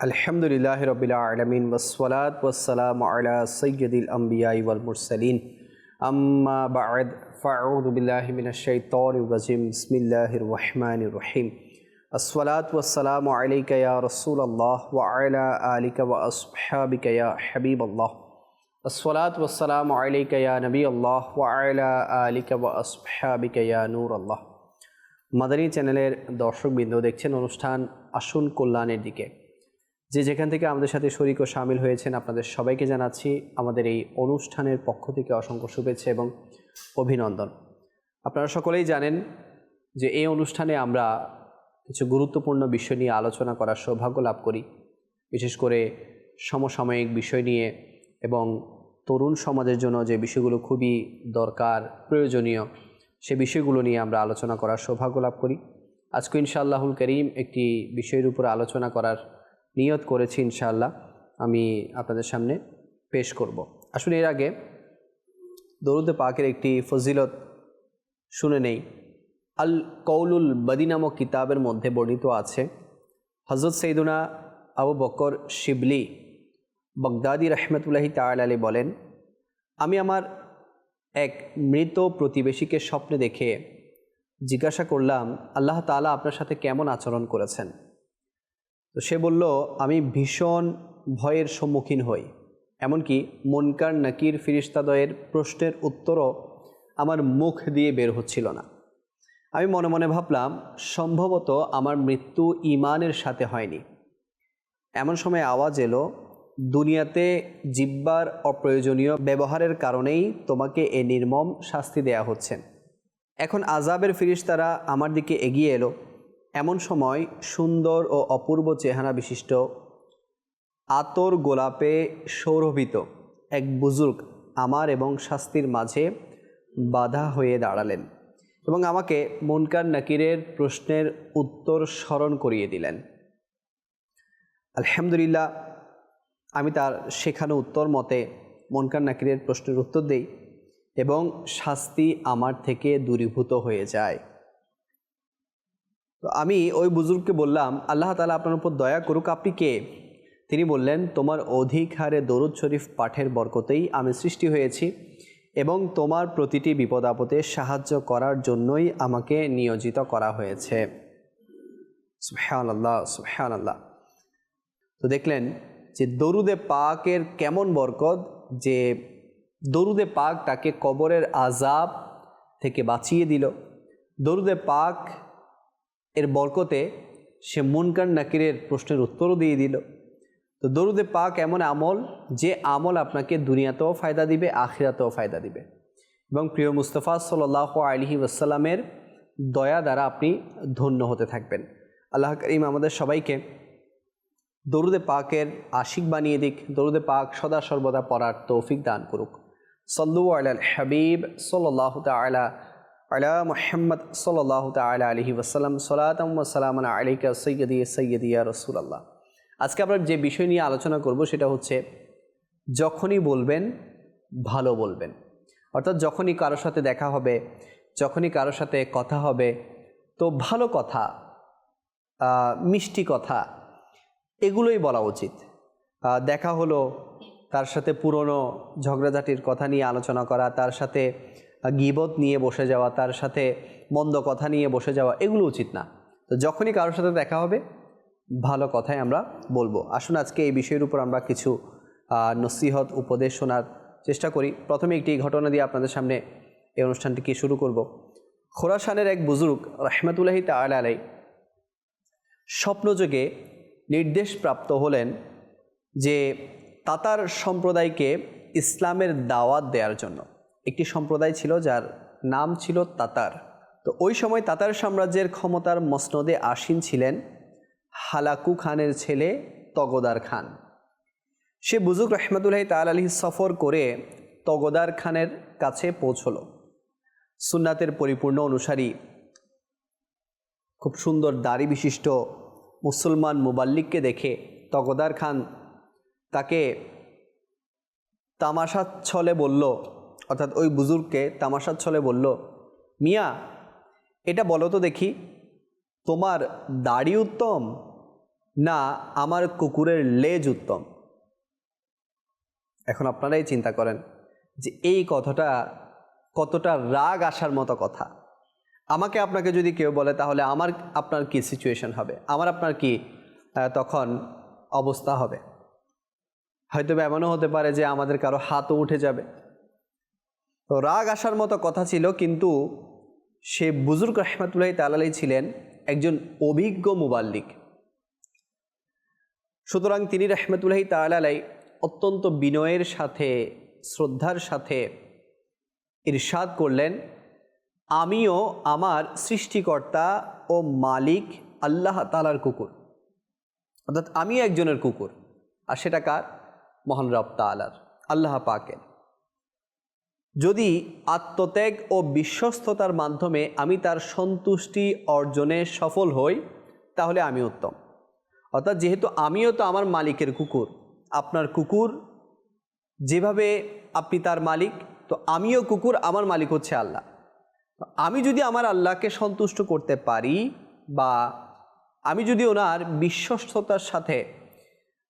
আলহামদুলিল্লাহ রবিল আলমিন ওসলাত ওসালাম আলা সৈয়দুল আম্বিয়াই ওয়াল মুরসালিন আম্মা বাদ ফাউদ বিল্লাহ মিনাশ শাইতানির রাজিম বিসমিল্লাহির রহমানির রহিম আসসালাত ওয়াসসালামু আলাইকা ইয়া রাসূলুল্লাহ ওয়া আলা আলিকা ওয়া আসহাবিকা ইয়া হাবিবাল্লাহ আসসালাত ওয়াসসালামু আলাইকা ইয়া নবী আল্লাহ ওয়া আলা আলিকা ওয়া আসহাবিকা ইয়া নূর আল্লাহ মাদানী চ্যানেলের দর্শকবৃন্দ দেখছেন অনুষ্ঠান আসুন কল্যাণের দিকে যে যেখান থেকে আমাদের সাথে শরিক ও সামিল হয়েছেন, আপনাদের সবাইকে জানাচ্ছি আমাদের এই অনুষ্ঠানের পক্ষ থেকে অসংখ্য শুভেচ্ছা এবং অভিনন্দন। আপনারা সকলেই জানেন যে এই অনুষ্ঠানে আমরা কিছু গুরুত্বপূর্ণ বিষয় নিয়ে আলোচনা করার সৌভাগ্য লাভ করি। বিশেষ করে সমসাময়িক বিষয় নিয়ে এবং তরুণ সমাজের জন্য যে বিষয়গুলো খুবই দরকার, প্রয়োজনীয়, সে বিষয়গুলো নিয়ে আমরা আলোচনা করার সৌভাগ্য লাভ করি। আজকে ইনশাআল্লাহুল করিম একটি বিষয়ের উপর আলোচনা করার নিয়ত করেছি ইনশাআল্লাহ, আমি আপনাদের সামনে পেশ করব। আসলে এর আগে দরুদে পাকের একটি ফজিলত শুনে নেই। আল কৌলুল বদি নামক কিতাবের মধ্যে বর্ণিত আছে হজরত সৈদুনা আবু বকর শিবলি বগদাদি রহমতুল্লাহি তাল বলেন, আমি আমার এক মৃত প্রতিবেশীকে স্বপ্নে দেখে জিজ্ঞাসা করলাম, আল্লাহ তালা আপনার সাথে কেমন আচরণ করেছেন? তো সে বলল, আমি ভীষণ ভয়ের সম্মুখীন হই। এমনকি মনকার নাকির ফিরিস্তাদয়ের প্রশ্নের উত্তরও আমার মুখ দিয়ে বের হচ্ছিল না। আমি মনে মনে ভাবলাম, সম্ভবত আমার মৃত্যু ইমানের সাথে হয়নি। এমন সময় আওয়াজ এলো, দুনিয়াতে জিব্বার অপ্রয়োজনীয় ব্যবহারের কারণেই তোমাকে এ নির্মম শাস্তি দেয়া হচ্ছে। এখন আজাবের ফিরিস্তারা আমার দিকে এগিয়ে এলো। এমন সময় সুন্দর ও অপূর্ব চেহারা বিশিষ্ট আতর গোলাপে সৌরভিত এক বুজুর্গ আমার এবং শাস্তির মাঝে বাধা হয়ে দাঁড়ালেন এবং আমাকে মুনকার নাকিরের প্রশ্নের উত্তর স্মরণ করিয়ে দিলেন। আলহামদুলিল্লাহ, আমি তার শেখানো উত্তর মতে মনকার নাকিরের প্রশ্নের উত্তর দেই এবং শাস্তি আমার থেকে দূরীভূত হয়ে যায়। তো আমি ওই বুজুর্গকে বললাম, আল্লাহ তালা আপনার উপর দয়া করুক, আপনি কে? তিনি বললেন, তোমার অধিক হারে দরুদ শরীফ পাঠের বরকতেই আমি সৃষ্টি হয়েছি এবং তোমার প্রতিটি বিপদ আপদে সাহায্য করার জন্যই আমাকে নিয়োজিত করা হয়েছে। সুহান আল্লাহ সুহান আল্লাহ তো দেখলেন যে দরুদে পাকের কেমন বরকত যে দরুদে পাক তাকে কবরের আজাব থেকে বাঁচিয়ে দিল। দরুদে পাক এর বরকতে সে মুনকার নাকিরের প্রশ্নের উত্তরও দিয়ে দিল। তো দরুদে পাক এমন আমল, যে আমল আপনাকে দুনিয়াতেও ফায়দা দিবে, আখিরাতেও ফায়দা দিবে। এবং প্রিয় মুস্তফা সাল্লাহ আলহি ওসাল্লামের দয়া দ্বারা আপনি ধন্য হতে থাকবেন। আল্লাহ করিম আমাদের সবাইকে দরুদে পাকের আশিক বানিয়ে দিক, দরুদে পাক সদা সর্বদা পড়ার তৌফিক দান করুক। সল্লু আল হাবিব সাল্লাহ তালা আলা মোহাম্মদ সাল্লাহ তালা আলহি ওসালাম সালাতাম আলিকা সৈয়দি সৈয়দিয়া রসুল আল্লাহ আজকে আমরা যে বিষয় নিয়ে আলোচনা করব সেটা হচ্ছে যখনই বলবেন, ভালো বলবেন। অর্থাৎ যখনই কারোর সাথে দেখা হবে, যখনই কারোর সাথে কথা হবে, তো ভালো কথা মিষ্টি কথা, এগুলোই বলা উচিত। দেখা হলো, তার সাথে পুরনো ঝগড়াঝাটির কথা নিয়ে আলোচনা করা, তার সাথে গিবত নিয়ে বসে যাওয়া, তার সাথে মন্দ কথা নিয়ে বসে যাওয়া, এগুলো উচিত না। তো যখনই কারোর সাথে দেখা হবে, ভালো কথাই আমরা বলব। আসুন আজকে এই বিষয়ের উপর আমরা কিছু নসিহত, উপদেশ শোনার চেষ্টা করি। প্রথমে একটি ঘটনা দিয়ে আপনাদের সামনে এই অনুষ্ঠানটিকে শুরু করব। খোরাসানের এক বুজুর্গ রহমতুল্লাহি তাল আলাই স্বপ্নযোগে নির্দেশপ্রাপ্ত হলেন যে, তাতার সম্প্রদায়কে ইসলামের দাওয়াত দেওয়ার জন্য। একটি সম্প্রদায় ছিল যার নাম ছিল তাতার। তো ওই সময় তাতার সাম্রাজ্যের ক্ষমতার মসনদে আসীন ছিলেন হালাকু খানের ছেলে তগদার খান। সে বুজুক রহমতুল্লাহ তাল আলী সফর করে তগদার খানের কাছে পৌঁছল। সুন্নাতের পরিপূর্ণ অনুসারী, খুব সুন্দর দাড়ি বিশিষ্ট মুসলমান মুবাল্লিককে দেখে তগদার খান তাকে তামাশার ছলে বলল অর্থাৎ ওই বুজুর্গকে তামাশার ছলে বলল, মিয়া, এটা বলো তো দেখি, তোমার দাড়ি উত্তম না আমার কুকুরের লেজ উত্তম? এখন আপনারাই চিন্তা করেন যে এই কথাটা কতটা রাগ আসার মতো কথা। আমাকে আপনাকে যদি কেউ বলে, তাহলে আমার, আপনার কি সিচুয়েশন হবে? আমার, আপনার কি তখন অবস্থা হবে? হয়তো এমনও হতে পারে যে আমাদের কারও হাতও উঠে যাবে। রাগ আসার মতো কথা ছিল, কিন্তু সে বুজুর্গ রহমতুল্লাহ তালালাই ছিলেন একজন অভিজ্ঞ মুবাল্লিক। সুতরাং তিনি রহমতুল্লাহ তালাই অত্যন্ত বিনয়ের সাথে, শ্রদ্ধার সাথে ইরশাদ করলেন, আমিও আমার সৃষ্টিকর্তা ও মালিক আল্লাহ তালার কুকুর। অর্থাৎ আমি একজনের কুকুর। আর সেটা কার? মহান রব তালার আল্লাহ পাকের। যদি আত্মত্যাগ ও বিশ্বস্ততার মাধ্যমে আমি তার সন্তুষ্টি অর্জনে সফল হই, তাহলে আমি উত্তম। অর্থাৎ যেহেতু আমিও তো আমার মালিকের কুকুর, আপনার কুকুর, যেভাবে আপনি তার মালিক, তো আমিও কুকুর, আমার মালিক হচ্ছে আল্লাহ। আমি যদি আমার আল্লাহকে সন্তুষ্ট করতে পারি বা আমি যদি ওনার বিশ্বস্ততার সাথে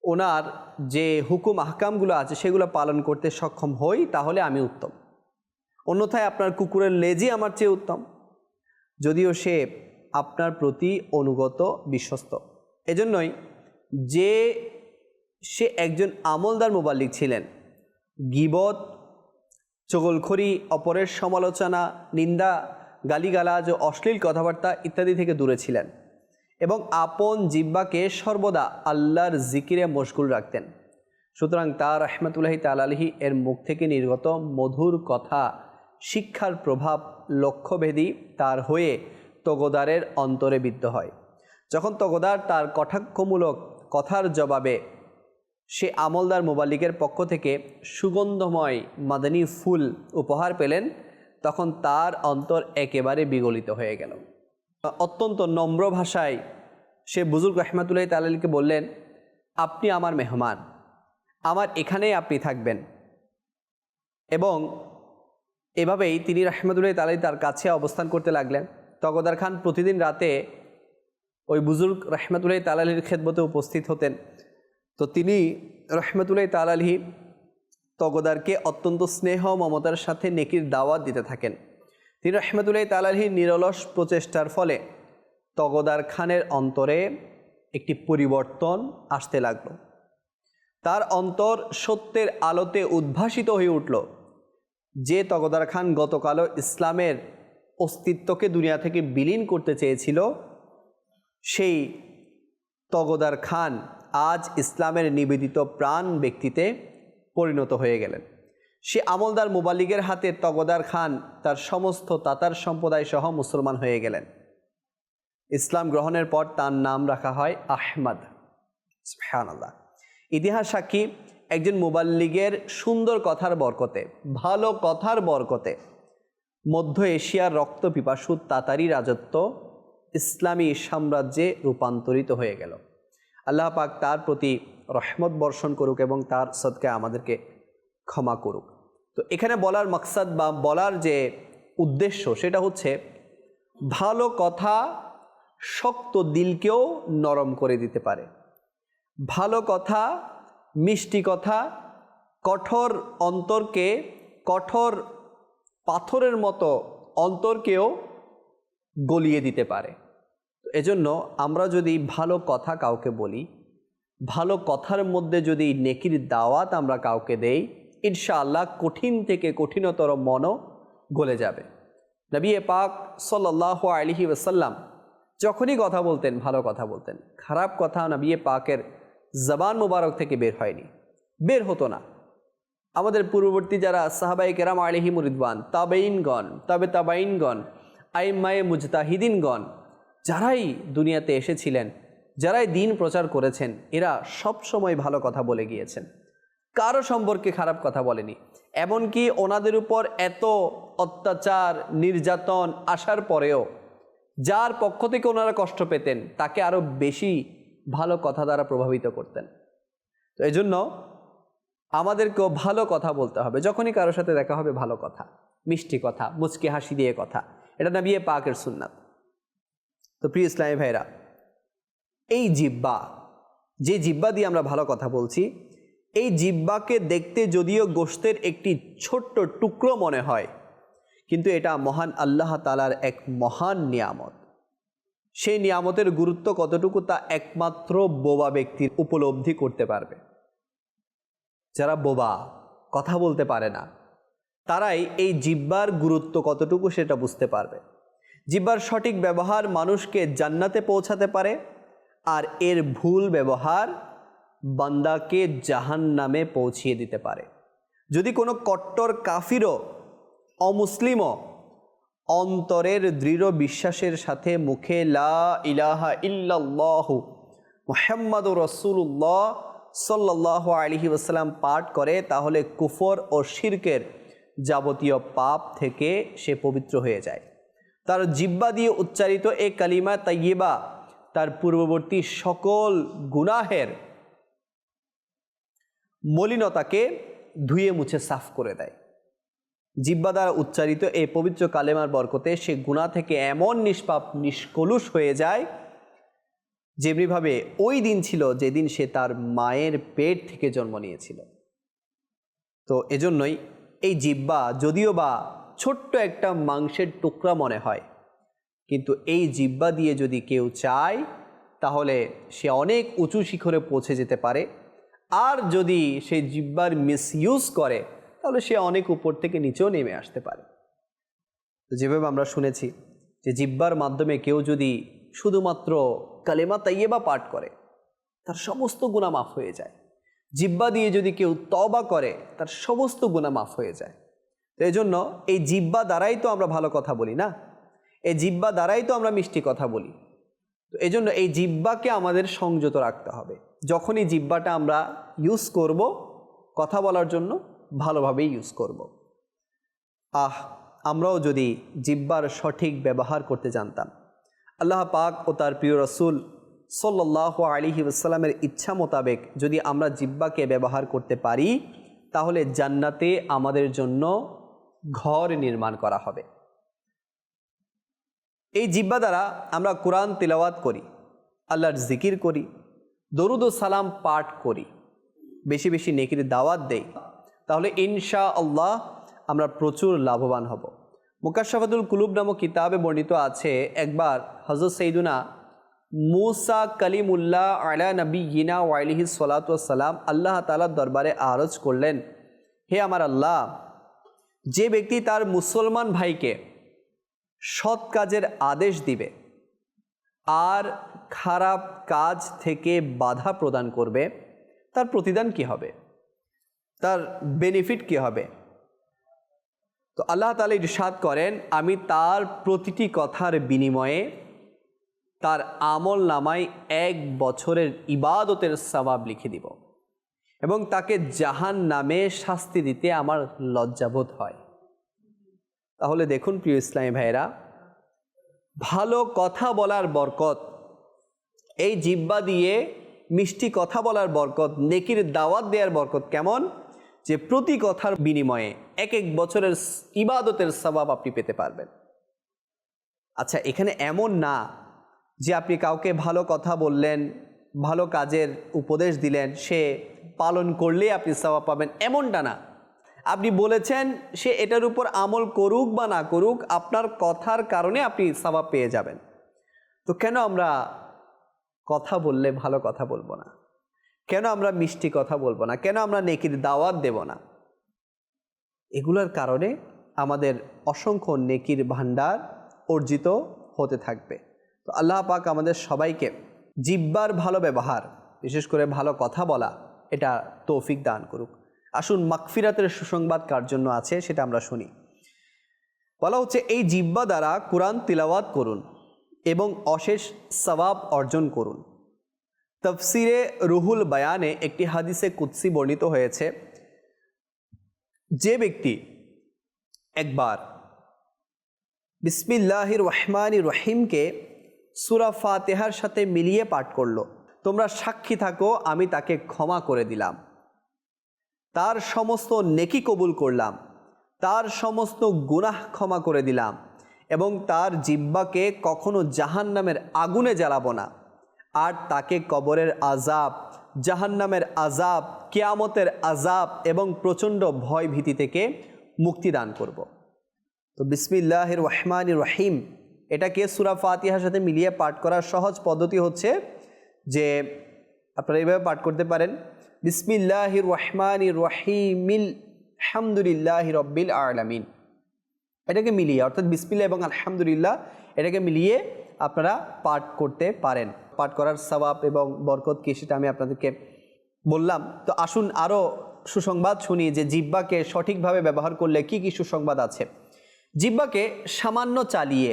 ওনার যে হুকুম, আহকামগুলো আছে, সেগুলো পালন করতে সক্ষম হই, তাহলে আমি উত্তম। অন্যথায় আপনার কুকুরের লেজই আমার চেয়ে উত্তম। যদিও সে আপনার প্রতি অনুগত, বিশ্বস্ত। এজন্যই যে সে একজন আমলদার মোবাল্লিক ছিলেন, গিবত, চগলখড়ি, অপরের সমালোচনা, নিন্দা, গালিগালাজ ও অশ্লীল কথাবার্তা ইত্যাদি থেকে দূরে ছিলেন এবং আপন জিব্বাকে সর্বদা আল্লাহর জিকিরে মশগুল রাখতেন। সুতরাং তার রহমতুল্লাহি তালাহি এর মুখ থেকে নির্গত মধুর কথা শিক্ষার প্রভাব লক্ষ্যভেদী তার হয়ে তগোদারের অন্তরে বিদ্ধ হয়। যখন তগোদার তার কটাক্ষমূলক কথার জবাবে সে আমলদার মোবাল্লিকের পক্ষ থেকে সুগন্ধময় মাদানী ফুল উপহার পেলেন, তখন তার অন্তর একেবারে বিগলিত হয়ে গেল। অত্যন্ত নম্র ভাষায় সে বুজুর্গ রহমাতুল্লাহ তালালকে বললেন, আপনি আমার মেহমান, আমার এখানেই আপনি থাকবেন এবং এভাবেই তিনি রহমতুল্লাহ তালাই তার কাছে অবস্থান করতে লাগলেন। তগদার খান প্রতিদিন রাতে ওই বুজুর্গ রহমতুল্লাহ তালালির খেদমতে উপস্থিত হতেন। তো তিনি রহমতুল্লাহ তালাহি তগদারকে অত্যন্ত স্নেহ মমতার সাথে নেকির দাওয়াত দিতে থাকেন। তিনি রহমতুল্লাহ তালাহির নিরলস প্রচেষ্টার ফলে তগদার খানের অন্তরে একটি পরিবর্তন আসতে লাগল। তার অন্তর সত্যের আলোতে উদ্ভাসিত হয়ে উঠল। যে তগদার খান গতকালও ইসলামের অস্তিত্বকে দুনিয়া থেকে বিলীন করতে চেয়েছিল, সেই তগদার খান আজ ইসলামের নিবেদিত প্রাণ ব্যক্তিতে পরিণত হয়ে গেলেন। সে আমলদার মুবালিগের হাতে তগদার খান তার সমস্ত তাতার সম্প্রদায় সহ মুসলমান হয়ে গেলেন। ইসলাম গ্রহণের পর তার নাম রাখা হয় আহমদ। ইতিহাস সাক্ষী একজন মুবাল্লিগের সুন্দর কথার বরকতে, ভালো কথার বরকতে, মধ্য এশিয়ার রক্ত পিপাসু তাতারি রাজত্ব ইসলামী সাম্রাজ্যে রূপান্তরিত হয়ে গেল। আল্লাহ পাক তার প্রতি রহমত বর্ষণ করুক এবং তার সদকে আমাদেরকে ক্ষমা করুক। তো এখানে বলার মকসাদ বা বলার যে উদ্দেশ্য, সেটা হচ্ছে ভালো কথা শক্ত দিলকেও নরম করে দিতে পারে। ভালো কথা মিষ্টি কথা, কঠোর অন্তরকে, কঠোর পাথরের মতো অন্তরকেও গলিয়ে দিতে পারে। এজন্য আমরা যদি ভালো কথা কাউকে বলি, ভালো কথার মধ্যে যদি নেকির দাওয়াত আমরা কাউকে দেই, ইনশাআল্লাহ কঠিন থেকে কঠিনতর মনও গলে যাবে। নবী পাক সাল্লাহ আলহি ওসাল্লাম যখনই কথা বলতেন, ভালো কথা বলতেন। খারাপ কথা নবী পাকের জবান মুবারক থেকে বের হয়নি। বের হতো না। আমাদের পূর্ববর্তী যারা সাহাবাই কেরাম আলহি মুরিদবান তাবেইনগণ তবে তাবাইনগণ আইমায়ে মুজতাহিদিনগণ, যারাই দুনিয়াতে এসেছিলেন, যারাই দিন প্রচার করেছেন, এরা সব সময় ভালো কথা বলে গিয়েছেন। কারও সম্পর্কে খারাপ কথা বলেনি। এমনকি ওনাদের উপর এত অত্যাচার, নির্যাতন আসার পরেও, যার পক্ষ থেকে ওনারা কষ্ট পেতেন, তাকে আরও বেশি ভালো কথা দ্বারা প্রভাবিত করতেন। তো এই জন্য আমাদেরকেও ভালো কথা বলতে হবে। যখনই কারোর সাথে দেখা হবে, ভালো কথা, মিষ্টি কথা, মুচকি হাসি দিয়ে কথা, এটা না বিয়ে পাকের সুন্নাত। তো প্রিয় ইসলামী ভাইরা এই জিব্বা, যে জিব্বা দিয়ে আমরা ভালো কথা বলছি, এই জিব্বাকে দেখতে যদিও গোষ্ঠের একটি ছোট্ট টুকরো মনে হয়, কিন্তু এটা মহান আল্লাহ তালার এক মহান নিয়ামত। সেই নিয়ামতের গুরুত্ব কতটুকু তা একমাত্র বোবা ব্যক্তির উপলব্ধি করতে পারবে। যারা বোবা, কথা বলতে পারে না, তারাই এই জিব্বার গুরুত্ব কতটুকু সেটা বুঝতে পারবে। জিব্বার সঠিক ব্যবহার মানুষকে জান্নাতে পৌঁছাতে পারে আর এর ভুল ব্যবহার বান্দাকে জাহান নামে পৌঁছিয়ে দিতে পারে। যদি কোনো কট্টর কাফিরও, অমুসলিমও অন্তরের দৃঢ় বিশ্বাসের সাথে মুখে লা ইলাহা ইল্লাল্লাহ মোহাম্মদ রসুল্লাহ সাল্লাহ আলহি ওসাল্লাম পাঠ করে, তাহলে কুফর ও শিরকের যাবতীয় পাপ থেকে সে পবিত্র হয়ে যায়। তার জিব্বা দিয়ে উচ্চারিত এ কালিমা তাইয়েবা তার পূর্ববর্তী সকল গুনাহের মলিনতাকে ধুয়ে মুছে সাফ করে দেয়। জিব্বা দ্বারা উচ্চারিত এই পবিত্র কালেমার বরকতে সে গুণা থেকে এমন নিষ্পাপ, নিষ্কলুষ হয়ে যায় যেমনিভাবে ওই দিন ছিল যেদিন সে তার মায়ের পেট থেকে জন্ম নিয়েছিল। তো এজন্যই এই জিব্বা যদিও বা ছোট্ট একটা মাংসের টুকরা মনে হয়, কিন্তু এই জিব্বা দিয়ে যদি কেউ চায়, তাহলে সে অনেক উঁচু শিখরে পৌঁছে যেতে পারে। আর যদি সে জিব্বার মিসইউজ করে তাহলে সে অনেক উপর থেকে নিচেও নেমে আসতে পারে। তো যেভাবে আমরা শুনেছি যে জিব্বার মাধ্যমে কেউ যদি শুধুমাত্র কালেমা তাইয়েবা পাঠ করে, তার সমস্ত গুণা মাফ হয়ে যায়। জিব্বা দিয়ে যদি কেউ তবা করে, তার সমস্ত গুণা মাফ হয়ে যায়। তো এই জন্য এই জিব্বা দ্বারাই তো আমরা ভালো কথা বলি না? এই জিব্বা দ্বারাই তো আমরা মিষ্টি কথা বলি। তো এই জন্য এই জিব্বাকে আমাদের সংযত রাখতে হবে। যখনই জিব্বাটা আমরা ইউজ করব কথা বলার জন্য ভালোভাবেই ইউজ করব। আহ, আমরাও যদি জিব্বার সঠিক ব্যবহার করতে জানতাম আল্লাহ পাক ও তার প্রিয় রসুল সাল্লাহ আলিহি আসসালামের ইচ্ছা মোতাবেক যদি আমরা জিব্বাকে ব্যবহার করতে পারি, তাহলে জান্নাতে আমাদের জন্য ঘর নির্মাণ করা হবে এই জিব্বা দ্বারা আমরা কোরআন তিলাওয়াত করি, আল্লাহর জিকির করি, দরুদ সালাম পাঠ করি, বেশি বেশি নেকির দাওয়াত দেই তাহলে ইনশা আল্লাহ আমরা প্রচুর লাভবান হব। মুকাশাফাদুল কুলুব নামক কিতাবে বর্ণিত আছে, একবার হজরত সৈদুনা মুসা কালিমুল্লাহ আলা নবী ইনা ওয়াইলিহি সালাম আল্লাহ তালার দরবারে আরজ করলেন, হে আমার আল্লাহ, যে ব্যক্তি তার মুসলমান ভাইকে সৎ কাজের আদেশ দিবে আর খারাপ কাজ থেকে বাধা প্রদান করবে, তার প্রতিদান কি হবে? তার বেনিফিট কি হবে? তো আল্লাহ তালা ইরশাদ করেন, আমি তার প্রতিটি কথার বিনিময়ে তার আমল নামায় এক বছরের ইবাদতের সবাব লিখে দিব এবং তাকে জাহান নামে শাস্তি দিতে আমার লজ্জাবোধ হয়। তাহলে দেখুন প্রিয় ইসলামী ভাইরা ভালো কথা বলার বরকত, এই জিব্বা দিয়ে মিষ্টি কথা বলার বরকত, নেকির দাওয়াত দেওয়ার বরকত কেমন? যে প্রতি কথার বিনিময়ে এক এক বছরের ইবাদতের সবাব আপনি পেতে পারবেন। আচ্ছা এখানে এমন না যে আপনি কাউকে ভালো কথা বললেন, ভালো কাজের উপদেশ দিলেন, সে পালন করলেই আপনি সবাব পাবেন, এমনটা না। আপনি বলেছেন, সে এটার উপর আমল করুক বা না করুক, আপনার কথার কারণে আপনি সবাব পেয়ে যাবেন। তো কেন আমরা কথা বললে ভালো কথা বলব না? কেন আমরা মিষ্টি কথা বলব না? কেন আমরা নেকির দাওয়াত দেব না? এগুলোর কারণে আমাদের অসংখ্য নেকির ভাণ্ডার অর্জিত হতে থাকবে। তো আল্লাহ পাক আমাদের সবাইকে জিব্বার ভালো ব্যবহার, বিশেষ করে ভালো কথা বলা, এটা তৌফিক দান করুক। আসুন মাকফিরাতের সুসংবাদ কার জন্য আছে সেটা আমরা শুনি। বলা হচ্ছে, এই জিব্বা দ্বারা কোরআন তিলাওয়াত করুন এবং অশেষ সবাব অর্জন করুন। তফসিরে রুহুল বয়ানে একটি হাদিসে কুৎসি বর্ণিত হয়েছে, যে ব্যক্তি একবার বিসমিল্লাহির রহমান রহিমকে সুরা ফাতেহার সাথে মিলিয়ে পাঠ করল, তোমরা সাক্ষী থাকো, আমি তাকে ক্ষমা করে দিলাম। তার সমস্ত নেকি কবুল করলাম, তার সমস্ত গুনাহ ক্ষমা করে দিলাম এবং তার জিব্বাকে কখনো জাহান নামের আগুনে জ্বালাবো না। আর তাকে কবরের আজাব জাহান্নামের আজাব কেয়ামতের আজাব এবং প্রচণ্ড ভয় ভীতি থেকে মুক্তি দান করব। তো বিসমিল্লাহ রহমান রহিম। এটাকে সুরা ফাতিহার সাথে মিলিয়ে পাঠ করার সহজ পদ্ধতি হচ্ছে যে আপনারা এইভাবে পাঠ করতে পারেন বিসমিল্লাহ রহমান রহিমিল, হামদুলিল্লাহ রব্বিল আলামিন। এটাকে মিলিয়ে, অর্থাৎ বিসমিল্লা এবং আলহামদুলিল্লাহ, এটাকে মিলিয়ে আপনারা পাঠ করতে পারেন। পাঠ করার সবাব এবং বরকত কি সেটা আমি আপনাদেরকে বললাম। তো আসুন আরও সুসংবাদ শুনি যে জিব্বাকে সঠিকভাবে ব্যবহার করলে কি কি সুসংবাদ আছে। জিব্বাকে সামান্য চালিয়ে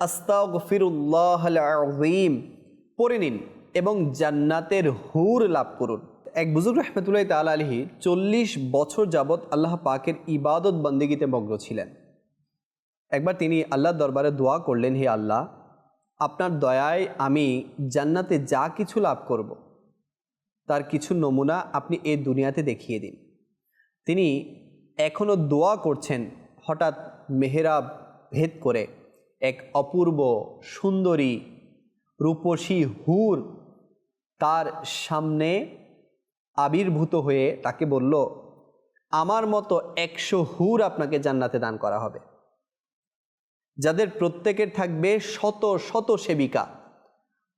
আস্তাগফিরুল্লাহ আজিম পড়ে নিন এবং জান্নাতের হুর লাভ করুন। এক বুজুর্গ রহমতুল্লাহ তাল আলহি চল্লিশ বছর যাবৎ আল্লাহ পাকের ইবাদত বন্দিগিতে মগ্ন ছিলেন। একবার তিনি আল্লাহর দরবারে দোয়া করলেন, হে আল্লাহ আপনার দয়ায় আমি জান্নাতে যা কিছু লাভ করব। তার কিছু নমুনা আপনি এ দুনিয়াতে দেখিয়ে দিন তিনি এখনও দোয়া করছেন, হঠাৎ মেহরাব ভেদ করে এক অপূর্ব সুন্দরী রূপসী হুর তার সামনে আবির্ভূত হয়ে তাকে বলল, আমার মতো একশো হুর আপনাকে জান্নাতে দান করা হবে যাদের প্রত্যেকের থাকবে শত শত সেবিকা।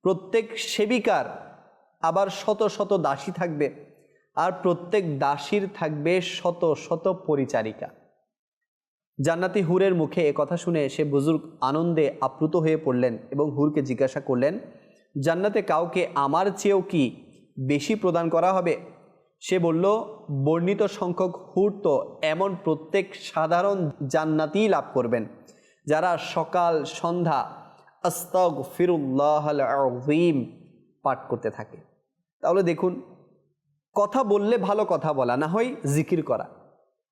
প্রত্যেক সেবিকার আবার শত শত দাসী থাকবে আর প্রত্যেক দাসীর থাকবে শত শত পরিচারিকা। জান্নাতি হুরের মুখে এ কথা শুনে সে বুজুর্গ আনন্দে আপ্লুত হয়ে পড়লেন এবং হুরকে জিজ্ঞাসা করলেন, জান্নাতে কাউকে আমার চেয়েও কি বেশি প্রদান করা হবে? সে বলল, বর্ণিত সংখ্যক হুর তো এমন প্রত্যেক সাধারণ জান্নাতিই লাভ করবেন। যারা সকাল, সন্ধ্যা আস্তগ ফিরুল্লাহ আজিম পাঠ করতে থাকে। তাহলে দেখুন, কথা বললে ভালো কথা বলা, না হয় জিকির করা।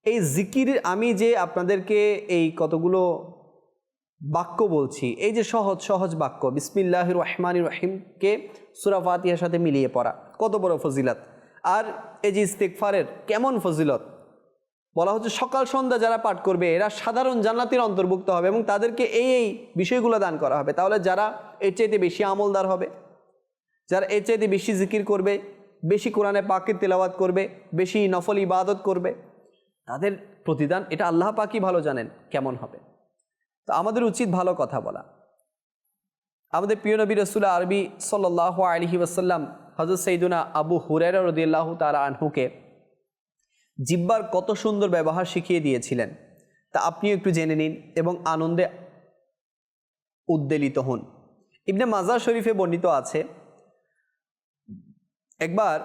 এই জিকির আমি যে আপনাদেরকে এই কতগুলো বাক্য বলছি, এই যে সহজ সহজ বাক্য বিসমিল্লাহ রহমান রহিমকে সুরাফাতিহার সাথে মিলিয়ে পড়া, কত বড় ফজিলত। আর এই যে ইস্তেকফারের কেমন ফজিলত বলা হচ্ছে সকাল সন্ধ্যা যারা পাঠ করবে, এরা সাধারণ জান্নাতির অন্তর্ভুক্ত হবে এবং তাদেরকে এই এই বিষয়গুলো দান করা হবে। তাহলে যারা এর চাইতে বেশি আমলদার হবে, যারা এর চাইতে বেশি জিকির করবে, বেশি কোরআনে পাকের তেলাওয়াত করবে, বেশি নফল ইবাদত করবে, তাদের প্রতিদান এটা আল্লাহ পাকই ভালো জানেন কেমন হবে। তো আমাদের উচিত ভালো কথা বলা। আমাদের প্রিয় নবী রসুল আরবি সাল্লাহ আলহি ওসাল্লাম হজরত সৈদুনা আবু হুরের রদিয়াল্লাহ তালা আনহুকে জিব্বার কত সুন্দর ব্যবহার শিখিয়ে দিয়েছিলেন, তা আপনিও একটু জেনে নিন এবং আনন্দে উদ্বেলিত হন। ইবনে মাজার শরীফে বর্ণিত আছে, একবার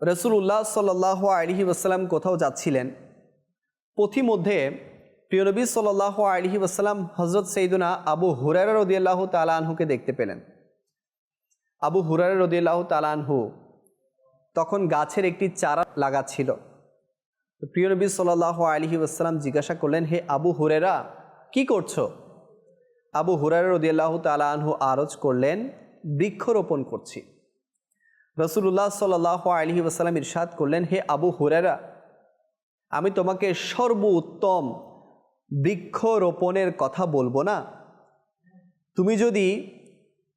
রসুল্লাহ সাল্লাহ আলহি ওসাল্লাম কোথাও যাচ্ছিলেন, পথিমধ্যে প্রিয়নবী সাল্লাহ আলহি ওসাল্লাম হজরত সৈদুনা আবু হুরারা রদিয়াল্লাহ তালানহুকে দেখতে পেলেন। আবু হুরারা রদিয়াল্লাহ তালানহু তখন গাছের একটি চারা লাগাচ্ছিল। প্রিয় নবী সাল্লাহ আলহি আসসালাম জিজ্ঞাসা করলেন, হে আবু হুরেরা কি করছ? আবু হুরার রদিয়াল্লাহ তালাহু আরজ করলেন, বৃক্ষরোপণ করছি। রসুল্লাহ সাল্লাহ আলহি আসসালাম ইরশাদ করলেন, হে আবু হুরেরা আমি তোমাকে সর্ব সর্বোত্তম বৃক্ষরোপণের কথা বলব না। তুমি যদি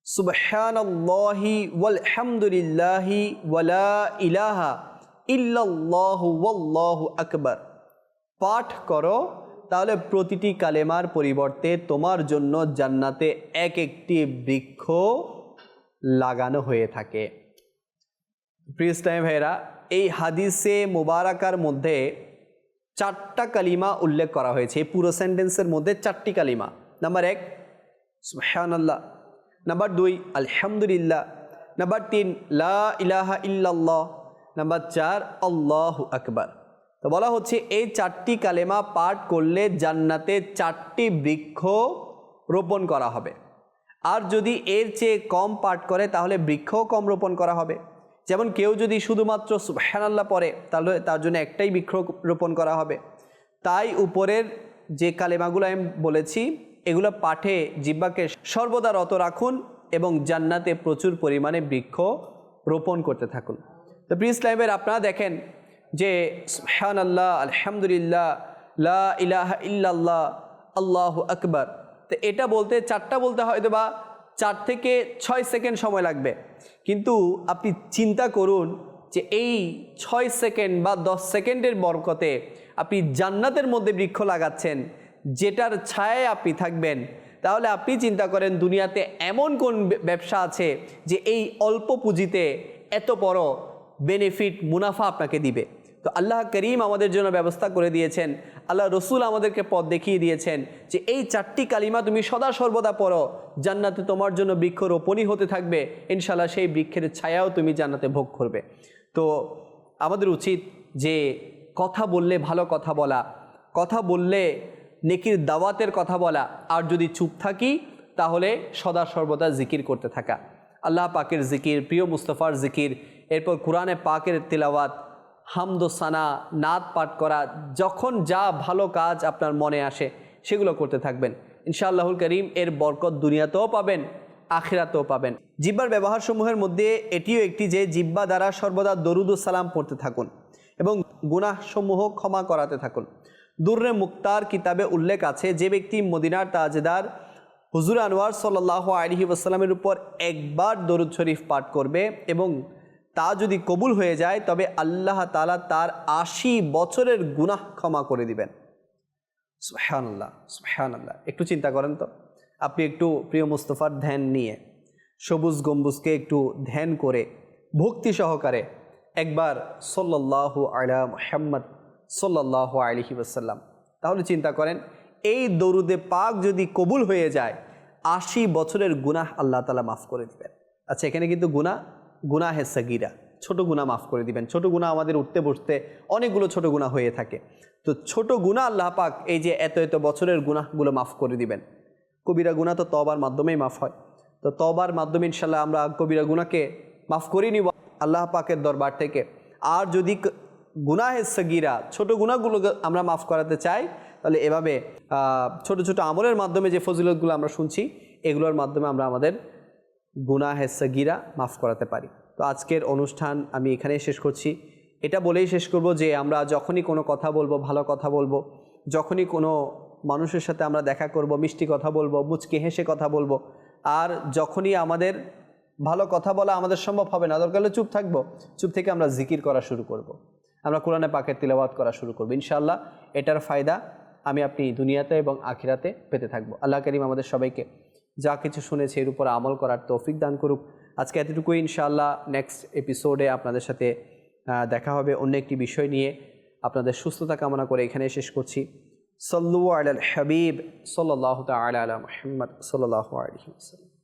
সুবহানাল্লাহি ওয়ালহামদুলিল্লাহি ওয়ালা ইলাহা ইল্লাল্লাহু ওয়াল্লাহু আকবার। পাঠ করো, তাহলে প্রতিটি কালেমার পরিবর্তে তোমার জন্য জান্নাতে এক একটি বৃক্ষ লাগানো হয়ে থাকে। ভাইরা এই হাদিসে মুবারাকার মধ্যে চারটা কালিমা উল্লেখ করা হয়েছে। এই পুরো সেন্টেন্সের মধ্যে চারটি কালিমা। নাম্বার এক, সুবহানাল্লাহ। নাম্বার দুই আলহামদুলিল্লাহ নাম্বার তিন লা ইলাহা নাম্বার চার আল্লাহ আকবার তো বলা হচ্ছে, এই চারটি কালেমা পাঠ করলে জান্নাতে চারটি বৃক্ষ রোপণ করা হবে। আর যদি এর চেয়ে কম পাঠ করে, তাহলে বৃক্ষও কম রোপণ করা হবে। যেমন কেউ যদি শুধুমাত্র সুবহানাল্লাহ পড়ে, তাহলে তার জন্য একটাই বৃক্ষ রোপণ করা হবে। তাই উপরের যে কালেমাগুলো আমি বলেছি এগুলো পাঠে জিব্বাকে সর্বদা রত রাখুন এবং জান্নাতে প্রচুর পরিমাণে বৃক্ষ রোপণ করতে থাকুন। তো প্রিয় ইসলামের আপনারা দেখেন যে হ্যান আল্লাহ আলহামদুলিল্লাহ, লা ইলাহা আল্লাহ আকবার। তো এটা বলতে, চারটা বলতে হয়তো বা চার থেকে ছয় সেকেন্ড সময় লাগবে। কিন্তু আপনি চিন্তা করুন যে এই ছয় সেকেন্ড বা দশ সেকেন্ডের বরকতে আপনি জান্নাতের মধ্যে বৃক্ষ লাগাচ্ছেন। যেটার ছায়ায় আপনি থাকবেন। তাহলে আপনি চিন্তা করেন দুনিয়াতে এমন কোন ব্যবসা আছে যে এই অল্প পুঁজিতে এত বড় বেনিফিট মুনাফা আপনাকে দিবে। তো আল্লাহ করিম আমাদের জন্য ব্যবস্থা করে দিয়েছেন। আল্লাহ রসুল আমাদেরকে পথ দেখিয়ে দিয়েছেন যে এই চারটি কালিমা তুমি সদা সর্বদা পড়ো। জান্নাতে তোমার জন্য বৃক্ষ রোপণই হতে থাকবে। ইনশাল্লাহ সেই বৃক্ষের ছায়াও তুমি জান্নাতে ভোগ করবে। তো আমাদের উচিত যে কথা বললে ভালো কথা বলা। কথা বললে নেকির দাওয়াতের কথা বলা। আর যদি চুপ থাকি, তাহলে সদা সর্বদা জিকির করতে থাকা। আল্লাহ পাকের জিকির, প্রিয় মুস্তফার জিকির, এরপর কোরআনে পাকের তিলাওয়াত, হামদ সানা নাদ পাঠ করা, যখন যা ভালো কাজ আপনার মনে আসে, সেগুলো করতে থাকবেন। ইনশাআল্লাহুল করিম, এর বরকত দুনিয়াতেও পাবেন, আখেরাতেও পাবেন। জিব্বার ব্যবহারসমূহের মধ্যে এটিও একটি যে জিব্বা দ্বারা সর্বদা দরুদুস সালাম পড়তে থাকুন এবং গুনাহসমূহ ক্ষমা করাতে থাকুন। দুর্রে মুক্তার কিতাবে উল্লেখ আছে, যে ব্যক্তি মদিনার তাজেদার হুজুর আনোয়ার সাল্লাহ আলহি ওসালামের উপর একবার দরুদ শরীফ পাঠ করবে এবং তা যদি কবুল হয়ে যায়, তবে আল্লাহ তালা তার আশি বছরের গুনাহ ক্ষমা করে দিবেন। সুহান আল্লাহ সুহান আল্লাহ একটু চিন্তা করেন তো। আপনি একটু প্রিয় মুস্তফার ধ্যান নিয়ে, সবুজ গম্বুজকে একটু ধ্যান করে, ভক্তি সহকারে একবার সল্লাহ আলা মোহাম্মদ সল্লাহ আলহি ওসাল্লাম তাহলে চিন্তা করেন, এই দরুদে পাক যদি কবুল হয়ে যায়, আশি বছরের গুনাহ আল্লাহ তালা মাফ করে দিবেন। আচ্ছা এখানে কিন্তু গুনাহ গুনাহে সাগিরা, ছোট গুনাহ মাফ করে দিবেন। ছোট গুনাহ আমাদের উঠতে বসতে অনেকগুলো ছোট গুনাহ হয়ে থাকে। তো ছোট গুনাহ আল্লাহ পাক এই যে এত এত বছরের গুনাহগুলো মাফ করে দিবেন। কবিরা গুনাহ তো তবার মাধ্যমেই মাফ হয়। তো তবার মাধ্যমে ইনশাল্লাহ আমরা কবিরা গুনাহকে মাফ করে নিব আল্লাহ পাকের দরবার থেকে। আর যদি গুনাহে সগিরা, ছোট গুণাগুলোকে আমরা মাফ করাতে চাই। তাহলে এভাবে ছোট ছোট আমলের মাধ্যমে যে ফজিলতগুলো আমরা শুনছি, এগুলোর মাধ্যমে আমরা আমাদের গুনাহে সগিরা মাফ করাতে পারি। তো আজকের অনুষ্ঠান আমি এখানেই শেষ করছি। এটা বলেই শেষ করব যে আমরা যখনই কোনো কথা বলব, ভালো কথা বলব, যখনই কোনো মানুষের সাথে আমরা দেখা করব, মিষ্টি কথা বলব, মুচকি হেসে কথা বলব, আর যখনই আমাদের ভালো কথা বলা আমাদের সম্ভব হবে না, দরকার হলে চুপ থাকব, চুপ থেকে আমরা জিকির করা শুরু করব। আমরা কোরআনে পাকের তিলাবাত করা শুরু করব। ইনশাআল্লাহ এটার ফায়দা আমি আপনি দুনিয়াতে এবং আখিরাতে পেতে থাকব। আল্লাহ করিম আমাদের সবাইকে যা কিছু শুনেছে এর উপর আমল করার তৌফিক দান করুক। আজকে এতটুকুই ইনশাআল্লাহ নেক্সট এপিসোডে আপনাদের সাথে দেখা হবে অন্য একটি বিষয় নিয়ে। আপনাদের সুস্থতা কামনা করে এখানে শেষ করছি। সল্লু আল হাবিব সাল্লাহ তালা আলা মোহাম্মদ সাল্লাহ আলহি